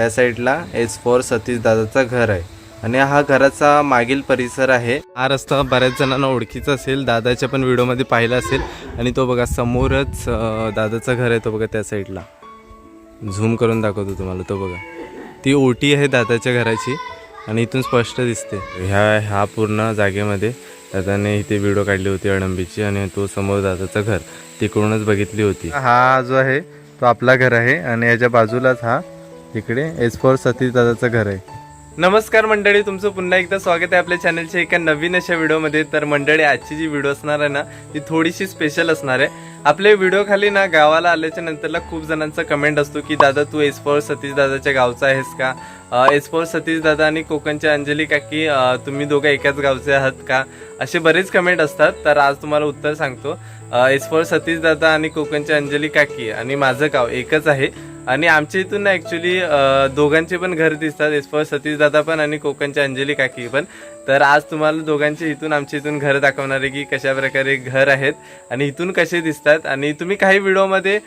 त्या साईडला S four Satish दादाचं घर आहे. आणि हा घराचा मागील परिसर आहे. हा रस्ता बऱ्याच जणांना ओळखीचा असेल. दादाच्या पण व्हिडिओमध्ये पाहिला असेल. आणि तो बघा समोरच दादाचं घर आहे तो बघा त्या साईडला. झूम करून दाखवतो तुम्हाला तो बघा. ती ओटी आहे दादाच्या घराची आणि इथून स्पष्ट दिसते. ह्या ह्या पूर्ण जागेमध्ये दादाने इथे व्हिडिओ काढली होती अडंबीची आणि तो समोर दादाचं घर. तिकडूनच बघितली होती. हा जो आहे तो आपला घर आहे आणि याच्या बाजूलाच हा इकडे एस फोर सतीश दादाचं घर आहे. नमस्कार मंडळी तुमचं पुन्हा एकदा स्वागत आहे आपल्या चॅनलच्या एका नवीन अशा व्हिडिओमध्ये. तर मंडळी आजची जी व्हिडिओ असणार आहे ना ती थोडीशी स्पेशल असणार आहे. आपल्या व्हिडिओ खाली ना गावाला आल्याच्या नंतरला खूप जणांचा कमेंट असतो की दादा तू एस फोर सतीश दादाच्या गावचा आहेस का? एस फोर सतीश दादा आणि कोकणच्या अंजली काकी तुम्ही दोघं एकाच गावचे आहात का? असे बरेच कमेंट असतात. तर आज तुम्हाला उत्तर सांगतो. एस फोर सतीश दादा आणि कोकणच्या अंजली काकी आणि माझं गाव एकच आहे. आणि आमच्या इथून ना ॲक्च्युली दोघांचे पण घर दिसतात. एस फॉर सतीश दादा पण आणि कोकणच्या अंजली काकी पण. तर आज तुम्हाला दोघांचे इथून आमच्या इथून घर दाखवणार आहे की कशा प्रकारे घर आहेत आणि इथून कसे दिसतात. आणि तुम्ही काही व्हिडिओमध्ये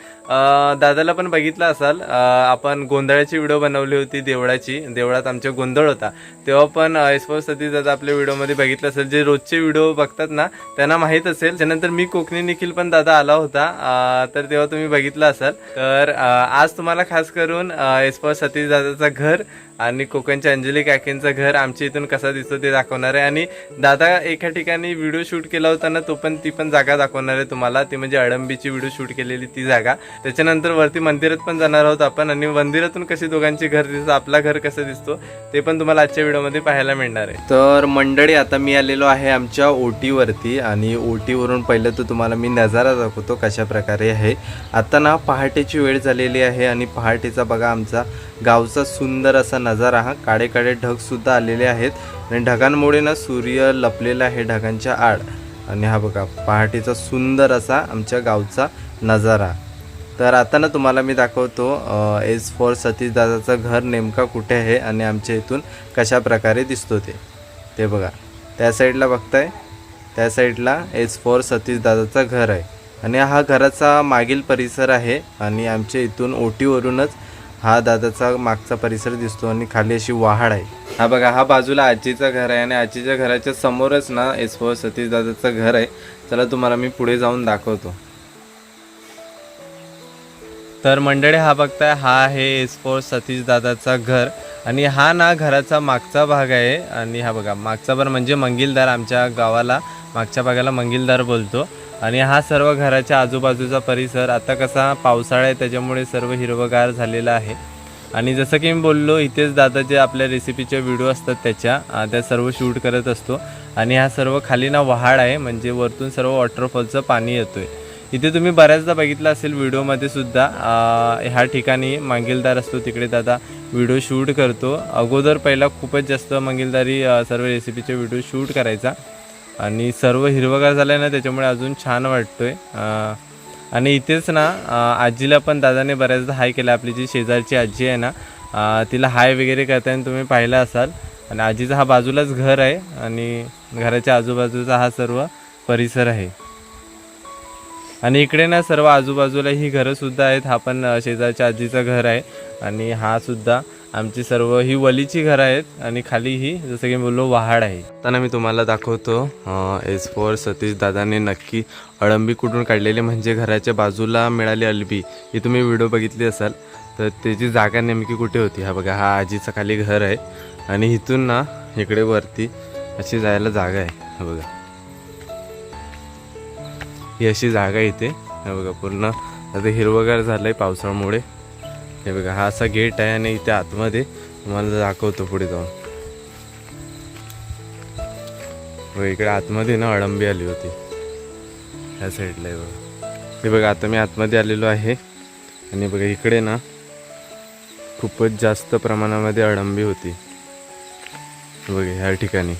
दादाला पण बघितलं असाल. आपण गोंधळाची व्हिडिओ बनवली होती देवळाची. देवळात आमच्या गोंधळ होता. तेव्हा पण एस सती दादा आपल्या व्हिडिओमध्ये बघितलं असेल. जे रोजचे व्हिडिओ बघतात ना त्यांना माहीत असेल. त्यानंतर मी कोकणी निखिल पण दादा आला होता. तर तेव्हा तुम्ही बघितलं असाल. तर आज तुम्हाला खास करून एस फॉर सतीश दादाचं घर आणि कोकणच्या अंजली काकींचं घर आमच्या इथून कसा दिसतो ते दाखवणार आहे. आणि दादा एका ठिकाणी व्हिडिओ शूट केला होता ना तो पण ती पण जागा दाखवणार आहे तुम्हाला. ती म्हणजे अडंबीची व्हिडिओ शूट केलेली ती जागा. त्याच्यानंतर वरती मंदिरात पण जाणार आहोत आपण. आणि मंदिरातून कशी दोघांची घर दिसतो आपला घर कसं दिसतो ते पण तुम्हाला आजच्या व्हिडिओमध्ये पाहायला मिळणार आहे. तर मंडळी आता मी आलेलो आहे आमच्या ओटीवरती. आणि ओटीवरून पहिलं तर तुम्हाला मी नजारा दाखवतो कशा प्रकारे आहे. आता ना पहाटेची वेळ झालेली आहे. आणि पहाटेचा बघा आमचा गावचा सुंदर असा नजारा हा काळे काळे ढगसुद्धा आलेले आहेत आणि ढगांमुळे ना सूर्य लपलेला आहे ढगांच्या आड. आणि हा बघा पहाटेचा सुंदर असा आमच्या गावचा नजारा. तर आता ना तुम्हाला मी दाखवतो एस फॉर सतीशदादाचं घर नेमका कुठे आहे आणि आमच्या इथून कशा प्रकारे दिसतो ते. ते बघा त्या साईडला बघताय? त्या साईडला एस फॉर सतीशदादाचं घर आहे. आणि हा घराचा मागील परिसर आहे आणि आमच्या इथून ओटीवरूनच हा दादाचा मागचा परिसर दिसतो आणि खाली अशी वहाड आहे. हा बघा हा बाजूला आजीचं घर आहे आणि आजीच्या घराच्या समोरच ना एस फोर सतीश दादाचं घर आहे. चला तुम्हाला मी पुढे जाऊन दाखवतो. तर मंडळी हा बघताय हा आहे एस फोर सतीश दादाचा घर आणि हा ना घराचा मागचा भाग आहे. आणि हा बघा मागचा भर म्हणजे मंगिलदार आमच्या गावाला मागच्या भागाला मंगिलदार बोलतो. आणि हा सर्व घराच्या आजूबाजूचा परिसर आता कसा पावसाळा आहे त्याच्यामुळे सर्व हिरवगार झालेला आहे. आणि जसं की मी बोललो इथेच दादा जे आपल्या रेसिपीचे व्हिडिओ असतात त्याच्या त्या सर्व शूट करत असतो. आणि हा सर्व खाली ना वहाड आहे म्हणजे वरतून सर्व वॉटरफॉलचं पाणी येतो आहे इथे तुम्ही बऱ्याचदा बघितलं असेल व्हिडिओमध्ये सुद्धा ह्या ठिकाणी मंगिलदार असतो तिकडे दादा व्हिडिओ शूट करतो. अगोदर पहिला खूपच जास्त मंगीलदारी सर्व रेसिपीचे व्हिडिओ शूट करायचा. आणि सर्व हिरवगार झालं ना त्याच्यामुळे अजून छान वाटतोय. आणि इथेच ना आजीला पण दादाने बऱ्याचदा हाय केलं. आपली जी शेजारची आजी आहे ना तिला हाय वगैरे करताना तुम्ही पाहिला असाल. आणि आजीचा हा बाजूलाच घर आहे आणि घराच्या आजूबाजूचा हा सर्व परिसर आहे. आणि इकडे ना सर्व आजूबाजूला ही घरंसुद्धा आहेत. हा पण शेजारच्या आजीचं घर आहे. आणि हा सुद्धा आमची सर्व ही वलीची घरं आहेत आणि खाली ही जसं की बोललो वहाड आहे. त्यांना मी तुम्हाला दाखवतो एस फोर सतीश दादाने नक्की अळंबी कुठून काढलेली म्हणजे घराच्या बाजूला मिळाली अळबी. ही तुम्ही व्हिडिओ बघितली असाल तर त्याची जागा नेमकी कुठे होती? हा बघा हा आजीचं खाली घर आहे आणि इथून ना इकडे वरती अशी जायला जागा आहे. हा बघा. ही अशी जागा आहे इथे. बघा पूर्ण आता हिरवगार झालं आहे पावसाळ्यामुळे हे बघा हा असा गेट आहे आणि इथे आतमध्ये तुम्हाला दाखवतो पुढे जाऊन. हो, इकडे आतमध्ये ना अळंबी आली होती. ह्या साईडला आहे बघा. हे बघा आता मी आतमध्ये आलेलो आहे. आणि बघा इकडे ना खूपच जास्त प्रमाणामध्ये अळंबी होती. बघा ह्या ठिकाणी.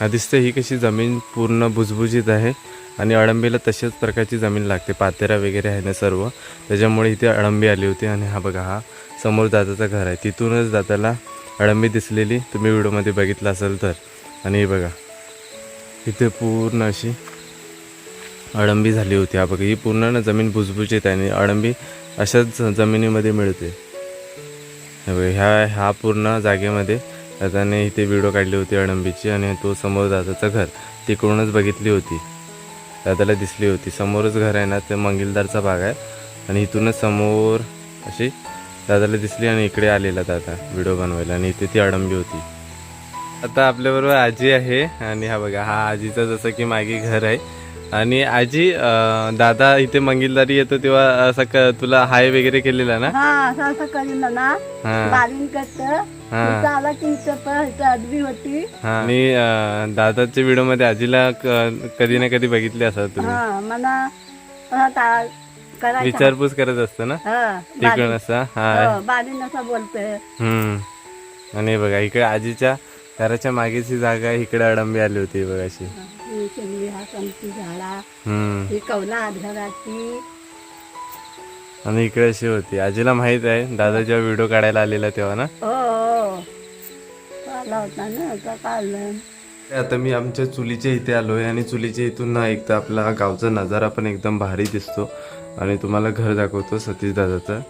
हा दिसतं ही कशी जमीन पूर्ण भुजभुजीत आहे. आणि अळंबीला तशाच प्रकारची जमीन लागते. पातेरा वगैरे आहे ना सर्व. त्याच्यामुळे इथे अळंबी आली होती आणि हा बघा हा समोर दादाचं घर आहे. तिथूनच दादाला अळंबी दिसलेली. तुम्ही व्हिडिओमध्ये बघितलं असेल तर. आणि हे बघा इथे पूर्ण अशी अळंबी झाली होती. हा बघा ही पूर्ण ना जमीन भुसभुशीत आहे आणि अळंबी अशाच जमिनीमध्ये मिळते. ह्या ह्या पूर्ण जागेमध्ये दादाने इथे व्हिडिओ काढली होती अळंबीची आणि तो समोर दादाचं घर. तिकडूनच बघितली होती. दादाला दिसली होती. समोरच घर आहे ना ते मंगिलदारचा भाग आहे. आणि इथूनच समोर अशी दादाला दिसली आणि इकडे आलेला दादा व्हिडिओ बनवायला. आणि इथे ती अडंबी होती. आता आपल्याबरोबर आजी आहे. आणि हा बघा हा आजीचं जसं की मागे घर आहे. आणि आजी दादा इथे मंगिलदारी येतो तेव्हा असं तुला हाय वगैरे केलेला ना? हा असं असं करीन ना हा. बारीन करत हा आला की इथं पण इथं अडवी होती. हा. आणि अं, दादाच्या व्हिडिओमध्ये आजीला क- कधी ना कधी बघितले असा तुम्ही. हा मला असा ता- करायचा. विचारपूस करत असतो ना? हा तिकडून असा? हा. हो, असं बोलतोय. हम्म. आणि बघा इकडे आजीच्या घराच्या मागेची जागा आहे, इकडे अडंबी आली होती बघा अशी. ही हा कमची झाडा. हम्म. ही आणि इकडे अशी होती. आजीला माहीत आहे दादा जेव्हा व्हिडिओ काढायला आलेला तेव्हा ना? हो हो. आला होता ना आता काढलं. आता मी आमच्या चुलीच्या इथे आलो आहे आणि चुलीच्या इथून ना एक तर आपला गावचा नजारा पण एकदम भारी दिसतो. आणि तुम्हाला घर दाखवतो सतीश दादाचं.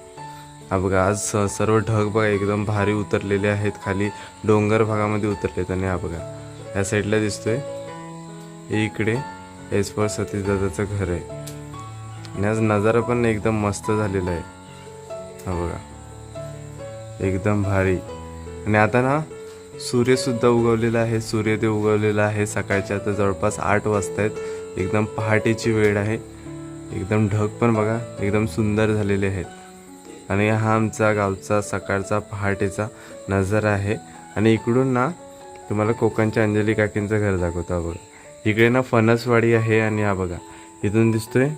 हा बघा आज स- सर्व ढग बघा एकदम भारी उतरलेले आहेत. खाली डोंगर भागामध्ये उतरलेत आणि हा बघा या साईडला दिसतोय. इकडे एस फॉर सतीश दादाचं घर आहे. आणि आज नजारा पण एकदम मस्त झालेला आहे. हा बघा एकदम भारी. आणि आता ना सूर्यसुद्धा उगवलेला आहे सूर्योदय उगवलेला आहे. सकाळच्या आता जवळपास आठ वाजता आहेत. एकदम पहाटेची वेळ आहे. एकदम ढग पण बघा एकदम सुंदर झालेले आहेत. आणि हा आमचा गावचा सकाळचा पहाटेचा नजारा आहे. आणि इकडून ना तुम्हाला कोकणच्या अंजली काकींचं घर दाखवतो बघा इकडे ना फणसवाडी आहे आणि हा बघा इथून दिसतोय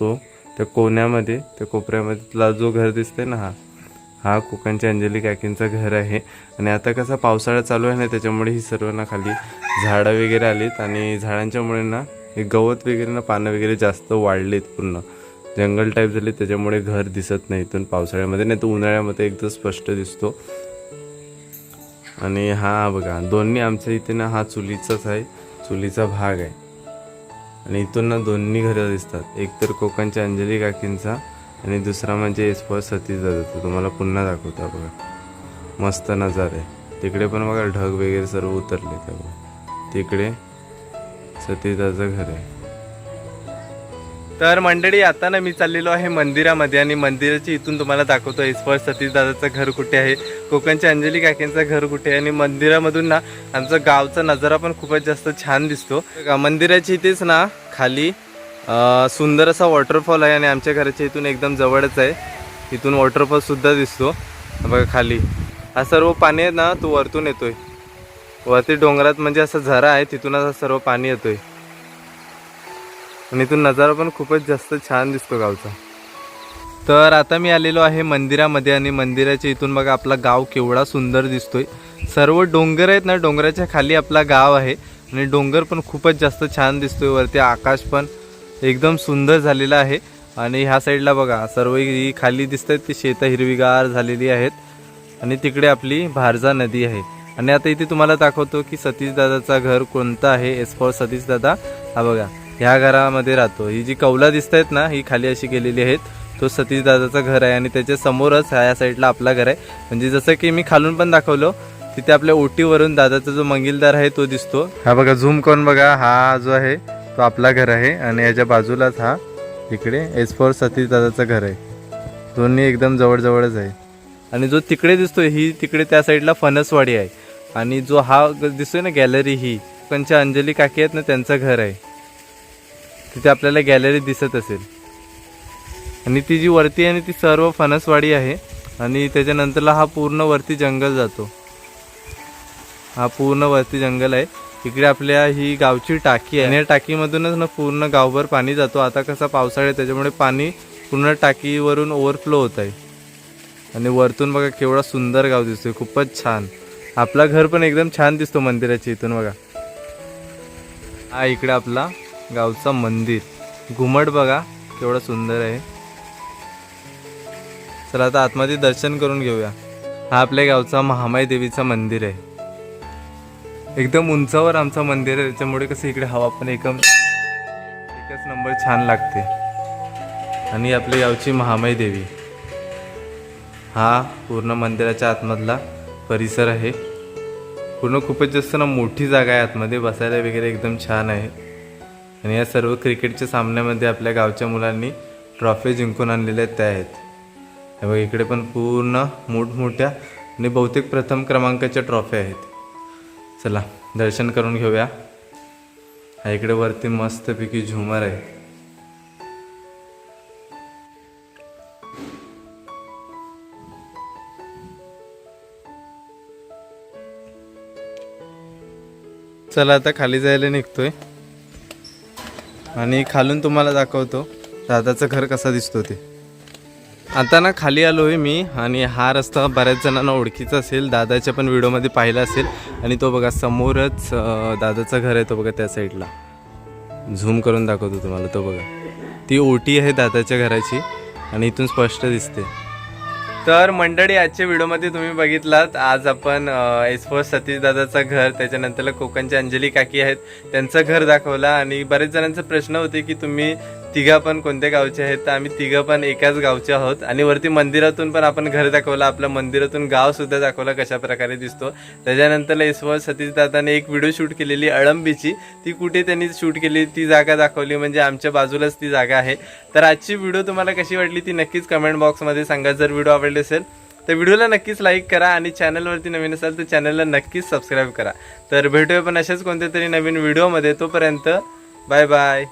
तो त्या कोण्यामध्ये त्या कोपऱ्यामध्ये तुला जो घर दिसतोय ना हा हा कोकणच्या अंजली काकींचं घर आहे. आणि आता कसा पावसाळा चालू आहे ना त्याच्यामुळे ही सर्व ना खाली झाडं वगैरे आलीत. आणि झाडांच्यामुळे ना हे गवत वगैरे ना पानं वगैरे जास्त वाढलेत पूर्ण. जंगल टाईप झाले त्याच्यामुळे घर दिसत नाही इथून पावसाळ्यामध्ये. नाही तर उन्हाळ्यामध्ये एकदम स्पष्ट दिसतो. आणि हा बघा दोन्ही आमच्या इथे ना हा चुलीचाच आहे. चुलीचा भाग आहे. आणि इथून ना दोन्ही घरं दिसतात. एक तर कोकणच्या अंजली काकींचा आणि दुसरा म्हणजे एस फॉर सतीश तुम्हाला पुन्हा दाखवता बघा. मस्त नजारा. आहे तिकडे पण बघा ढग वगैरे सर्व उतरले त्या बघा. तिकडे सतीश दादाचं घर आहे. तर मंडळी आता ना मी चाललेलो आहे मंदिरामध्ये आणि मंदिराची इथून तुम्हाला दाखवतो ईश्वर सतीशदादाचं घर कुठे आहे. कोकणच्या अंजली काकींचं घर कुठे आहे आणि मंदिरामधून ना आमचा गावचा नजारा पण खूपच जास्त छान दिसतो. मंदिराची इथेच ना खाली सुंदर असा वॉटरफॉल आहे आणि आमच्या घराच्या इथून एकदम जवळच आहे. इथून वॉटरफॉलसुद्धा दिसतो. बघा खाली. हा सर्व पाणी आहे ना तो वरतून येतोय. वरती डोंगरात म्हणजे असं झरा आहे तिथून हा सर्व पाणी येतोय. आणि इथून नजारा पण खूपच जास्त छान दिसतो गावचा. तर आता मी आलेलो आहे मंदिरामध्ये आणि मंदिराच्या इथून बघा आपला गाव केवढा सुंदर दिसतोय. सर्व डोंगर आहेत ना डोंगराच्या खाली आपला गाव आहे. आणि डोंगर पण खूपच जास्त छान दिसतोय. वरती आकाश पण एकदम सुंदर झालेला आहे. आणि ह्या साईडला बघा सर्व ही खाली दिसत आहेत ती शेतं हिरवीगार झालेली आहेत. आणि तिकडे आपली भारजा नदी आहे. आणि आता इथे तुम्हाला दाखवतो की सतीश दादाचा घर कोणतं आहे एस फॉर सतीश दादा. हा बघा ह्या घरामध्ये राहतो. ही जी कौला दिसत आहेत ना ही खाली अशी गेलेली आहेत. तो सतीश दादाचं घर आहे आणि त्याच्या समोरच ह्या साईडला आपला घर आहे. म्हणजे जसं की मी खालून पण दाखवलो तिथे आपल्या ओटीवरून दादाचा जो मंगिलदार आहे तो दिसतो. हा बघा झूम करून बघा हा जो आहे तो आपला घर आहे आणि याच्या बाजूलाच हा इकडे एस फोर सतीश दादाचं घर आहे. दोन्ही एकदम जवळजवळच आहे. आणि जो तिकडे दिसतोय ही तिकडे त्या साईडला फणसवाडी आहे. आणि जो हा ग- दिसतोय ना गॅलरी ही त्यांच्या अंजली काकी आहेत ना त्यांचं घर आहे. तिथे आपल्याला गॅलरी दिसत असेल. आणि ती जी वरती आहे आणि ती सर्व फणसवाडी आहे. आणि त्याच्यानंतरला हा पूर्ण वरती जंगल जातो. हा पूर्ण वरती जंगल आहे. इकडे आपल्या ही गावची टाकी आहे. आणि या टाकीमधूनच ना पूर्ण गावभर पाणी जातो. आता कसा पावसाळा आहे त्याच्यामुळे पाणी पूर्ण टाकीवरून ओव्हरफ्लो होत आहे. आणि वरतून बघा केवढा सुंदर गाव दिसतोय खूपच छान. आपला घर पण एकदम छान दिसतो मंदिराच्या इथून बघा. हा इकडे आपला गावचा मंदिर. घुमट बघा केवढा सुंदर आहे. चला आता आतमध्ये दर्शन करून घेऊया. हा आपल्या गावचा महामाई देवीचं मंदिर आहे. एकदम उंचावर आमचं मंदिर आहे त्याच्यामुळे कसं इकडे हवा पण एकदम एकच नंबर छान लागते. आणि आपल्या गावची महामाई देवी. हा पूर्ण मंदिराच्या आतमधला परिसर आहे. पूर्ण खूपच जास्त ना मोठी जागा आहे आतमध्ये बसायला वगैरे एकदम छान आहे. आणि या सर्व क्रिकेटच्या सामन्यामध्ये आपल्या गावच्या मुलांनी ट्रॉफी जिंकून आणलेल्या त्या आहेत. हे बघ इकडे पण पूर्ण मोठमोठ्या आणि बहुतेक प्रथम क्रमांकाच्या ट्रॉफ्या आहेत. चला दर्शन करून घेऊया. हा इकडे वरती मस्तपैकी झुमर आहे. चला आता खाली जायला निघतोय. आणि खालून तुम्हाला दाखवतो दादाचं घर कसा दिसतो ते. आता ना खाली आलो आहे मी आणि हा रस्ता बऱ्याच जणांना ओळखीचा असेल. दादाच्या पण व्हिडिओमध्ये पाहिला असेल. आणि तो बघा समोरच दादाचं घर आहे तो बघा त्या साईडला. झूम करून दाखवतो तुम्हाला तो बघा. ती ओटी आहे दादाच्या घराची आणि इथून स्पष्ट दिसते. तर मंडळी आजच्या व्हिडिओमध्ये तुम्ही बघितलात आज आपण एस फोर सतीश दादाचं घर त्याच्यानंतर कोकणच्या अंजली काकी आहेत त्यांचं घर दाखवलं. आणि बरेच जणांचा प्रश्न होते की तुम्ही तिघा पण कोणत्या गावचे आहेत तर आम्ही तिघं पण एकाच गावचे आहोत. आणि वरती मंदिरातून पण आपण घर दाखवलं. आपलं मंदिरातून गाव सुद्धा दाखवलं कशा प्रकारे दिसतो. त्याच्यानंतर एस फोर सतीश दादाने एक व्हिडिओ शूट केलेली अळंबीची. ती कुठे त्यांनी शूट केली? ती जागा दाखवली म्हणजे आमच्या बाजूलाच ती जागा आहे. तर आजची व्हिडिओ तुम्हाला कशी वाटली ती नक्कीच कमेंट बॉक्समध्ये सांगा. जर व्हिडिओ आवडली असेल तर व्हिडिओला नक्कीच लाईक करा आणि चॅनलवरती नवीन असाल तर चॅनलला नक्कीच सबस्क्राईब करा. तर भेटूया पण अशाच कोणत्या तरी नवीन व्हिडिओमध्ये तोपर्यंत बाय बाय